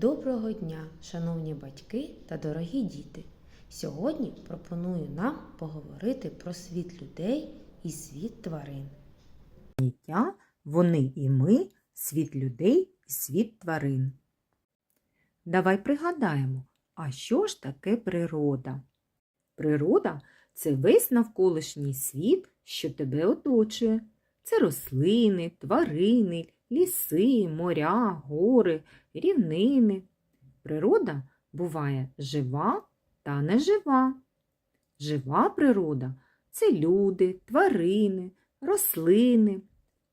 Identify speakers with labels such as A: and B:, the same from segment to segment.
A: Доброго дня, шановні батьки та дорогі діти! Сьогодні пропоную нам поговорити про світ людей і світ тварин.
B: Життя, вони і ми, світ людей і світ тварин. Давай пригадаємо, а що ж таке природа? Природа це весь навколишній світ, що тебе оточує. Це рослини, тварини, ліси, моря, гори, рівнини. Природа буває жива та нежива. Жива природа це люди, тварини, рослини,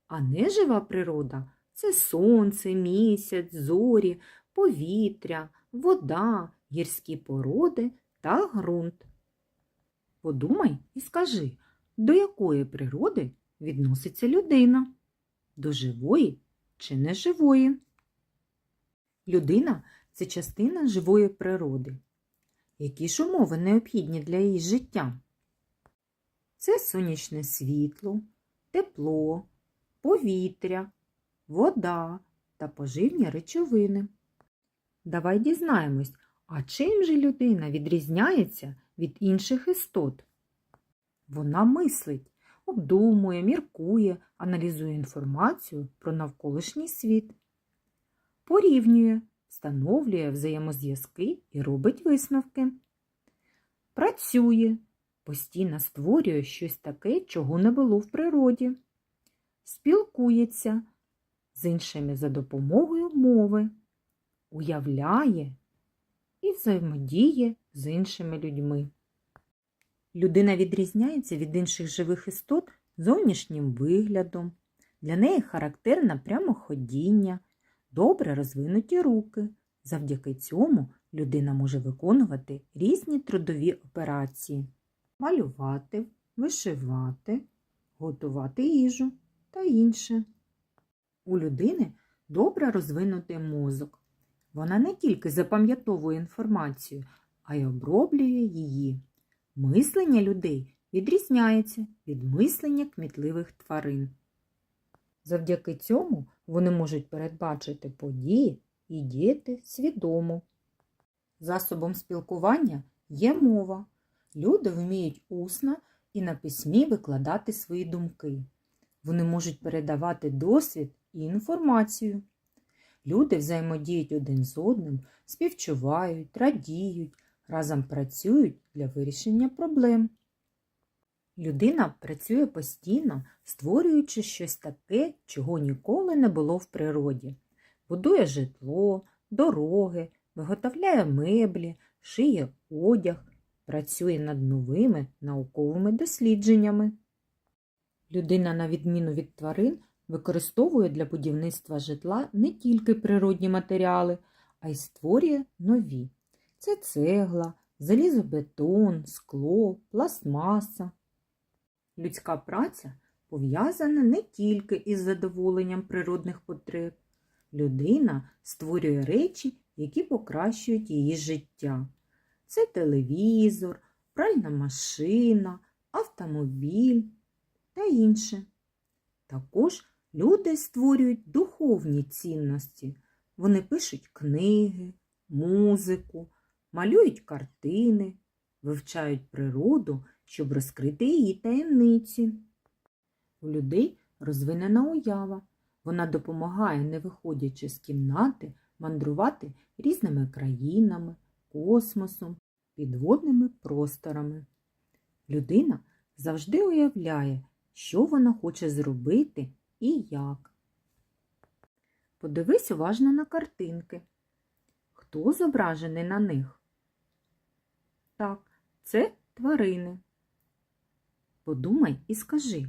B: а нежива природа це сонце, місяць, зорі, повітря, вода, гірські породи та ґрунт. Подумай і скажи, до якої природи відноситься людина? До живої чи неживої? Людина це частина живої природи. Які ж умови необхідні для її життя? Це сонячне світло, тепло, повітря, вода та поживні речовини. Давай дізнаємось, а чим же людина відрізняється від інших істот? Вона мислить, обдумує, міркує, аналізує інформацію про навколишній світ, порівнює, встановлює взаємозв'язки і робить висновки. Працює, постійно створює щось таке, чого не було в природі, спілкується з іншими за допомогою мови, уявляє і взаємодіє з іншими людьми. Людина відрізняється від інших живих істот зовнішнім виглядом. Для неї характерне прямоходіння, добре розвинуті руки. Завдяки цьому людина може виконувати різні трудові операції малювати, вишивати, готувати їжу та інше. У людини добре розвинутий мозок. Вона не тільки запам'ятовує інформацію, а й оброблює її. Мислення людей відрізняється від мислення кмітливих тварин. Завдяки цьому вони можуть передбачити події і діяти свідомо. Засобом спілкування є мова. Люди вміють усно і на письмі викладати свої думки. Вони можуть передавати досвід і інформацію. Люди взаємодіють один з одним, співчувають, радіють, разом працюють для вирішення проблем. Людина працює постійно, створюючи щось таке, чого ніколи не було в природі. Будує житло, дороги, виготовляє меблі, шиє одяг, працює над новими науковими дослідженнями. Людина, на відміну від тварин, використовує для будівництва житла не тільки природні матеріали, а й створює нові. Це цегла, залізобетон, скло, пластмаса. Людська праця пов'язана не тільки із задоволенням природних потреб. Людина створює речі, які покращують її життя. Це телевізор, пральна машина, автомобіль та інше. Також люди створюють духовні цінності. Вони пишуть книги, музику, малюють картини, вивчають природу, щоб розкрити її таємниці. У людей розвинена уява. Вона допомагає, не виходячи з кімнати, мандрувати різними країнами, космосом, підводними просторами. Людина завжди уявляє, що вона хоче зробити і як. Подивись уважно на картинки. Хто зображений на них? Так, це тварини. Подумай і скажи,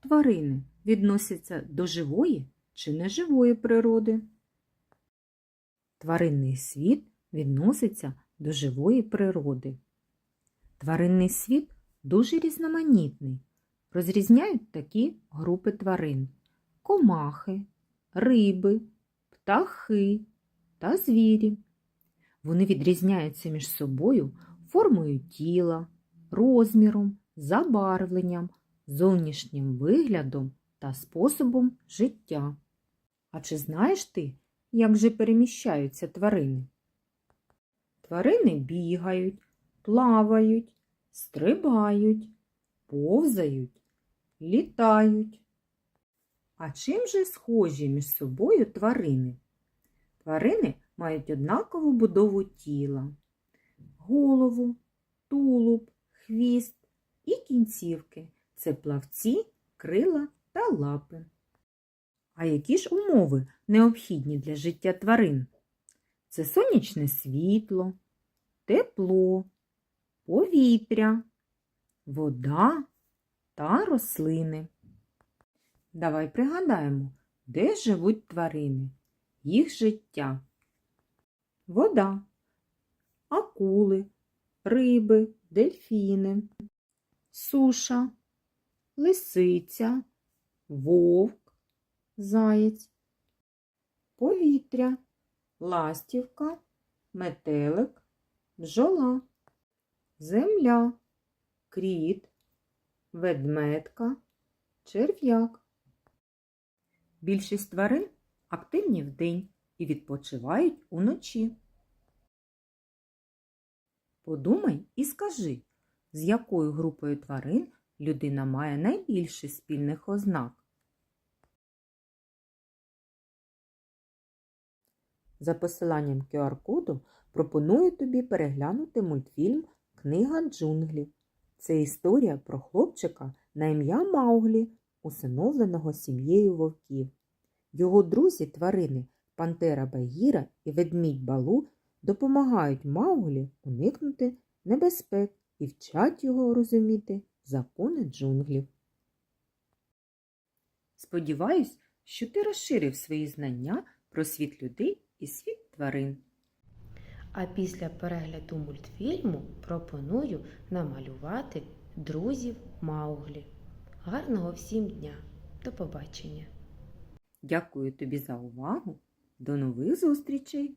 B: тварини відносяться до живої чи неживої природи? Тваринний світ відноситься до живої природи. Тваринний світ дуже різноманітний. Розрізняють такі групи тварин: комахи, риби, птахи та звірі. Вони відрізняються між собою формою тіла, розміром, забарвленням, зовнішнім виглядом та способом життя. А чи знаєш ти, як же переміщаються тварини. Тварини бігають, плавають, стрибають, повзають, літають. А чим же схожі між собою тварини? Тварини мають однакову будову тіла, голову, тулуб, хвіст і кінцівки. Це плавці, крила та лапи. А які ж умови необхідні для життя тварин? Це сонячне світло, тепло, повітря, вода та рослини. Давай пригадаємо, де живуть тварини, їх життя. Вода, акули, риби, дельфіни, суша, лисиця, вовк, заєць, повітря, ластівка, метелик, бджола, земля, кріт, ведмедка, черв'як. Більшість тварин активні вдень і відпочивають уночі. Подумай і скажи, з якою групою тварин людина має найбільше спільних ознак. За посиланням QR-коду пропоную тобі переглянути мультфільм Книга джунглів. Це історія про хлопчика на ім'я Мауглі, усиновленого сім'єю вовків. Його друзі тварини Пантера Багіра і ведмідь Балу допомагають Мауглі уникнути небезпек і вчать його розуміти закони джунглів. Сподіваюсь, що ти розширив свої знання про світ людей і світ тварин.
A: А після перегляду мультфільму пропоную намалювати друзів Мауглі. Гарного всім дня! До побачення!
B: Дякую тобі за увагу. До нових зустрічей!